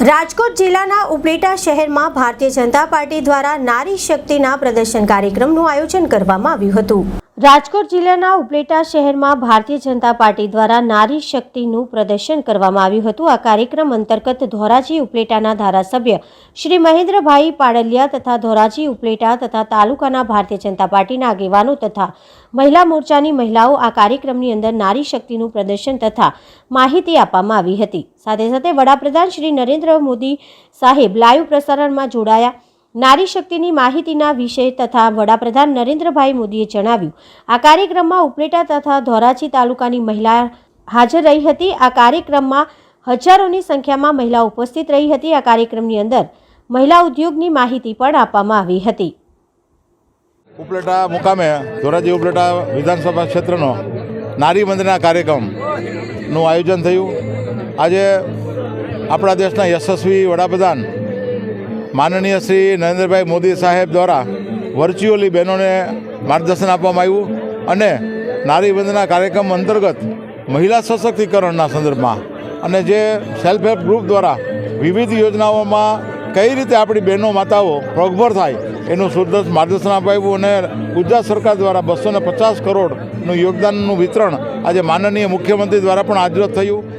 રાજકોટ જિલ્લાના ઉપલેટા શહેરમાં ભારતીય જનતા પાર્ટી દ્વારા નારી શક્તિના પ્રદર્શન કાર્યક્રમનું આયોજન કરવામાં આવ્યું હતું. રાજકોટ જિલ્લાના ઉપલેટા શહેરમાં ભારતીય જનતા પાર્ટી દ્વારા નારી શક્તિનું પ્રદર્શન કરવામાં આવ્યું હતું. આ કાર્યક્રમ અંતર્ગત ધોરાજી ઉપલેટાના ધારાસભ્ય શ્રી મહેન્દ્રભાઈ પાડલિયા તથા ધોરાજી ઉપલેટા તથા તાલુકાના ભારતીય જનતા પાર્ટીના આગેવાનો તથા મહિલા મોરચાની મહિલાઓ આ કાર્યક્રમની અંદર નારી શક્તિનું પ્રદર્શન તથા માહિતી આપવામાં આવી હતી. સાથે સાથે વડાપ્રધાન શ્રી નરેન્દ્ર મોદી સાહેબ લાઈવ પ્રસારણમાં જોડાયા. નારી શક્તિની માહિતીના વિષય તથા વડાપ્રધાન નરેન્દ્રભાઈ મોદીએ જણાવ્યું, આ કાર્યક્રમમાં ઉપલેટા તથા ધોરાજી તાલુકાની મહિલા હાજર રહી હતી. આ કાર્યક્રમમાં હજારોની સંખ્યામાં મહિલા ઉપસ્થિત રહી હતી. આ કાર્યક્રમની અંદર મહિલા ઉદ્યોગની માહિતી પણ આપવામાં આવી હતી. ઉપલેટા મુકામે, ધોરાજી ઉપલેટા વિધાનસભા ક્ષેત્રનો નારી વંદના કાર્યક્રમનું આયોજન થયું. આજે આપણા દેશના યશસ્વી વડાપ્રધાન માનનીય શ્રી નરેન્દ્રભાઈ મોદી સાહેબ દ્વારા વર્ચ્યુઅલી બહેનોને માર્ગદર્શન આપવામાં આવ્યું અને નારી વંદના કાર્યક્રમ અંતર્ગત મહિલા સશક્તિકરણના સંદર્ભમાં અને જે સેલ્ફ હેલ્પ ગ્રુપ દ્વારા વિવિધ યોજનાઓમાં કઈ રીતે આપણી બહેનો, માતાઓ પગભર થાય એનું સુદર્શ માર્ગદર્શન અપાવ્યું અને ગુજરાત સરકાર દ્વારા બસો પચાસ કરોડનું યોગદાનનું વિતરણ આજે માનનીય મુખ્યમંત્રી દ્વારા પણ આજરોજ થયું.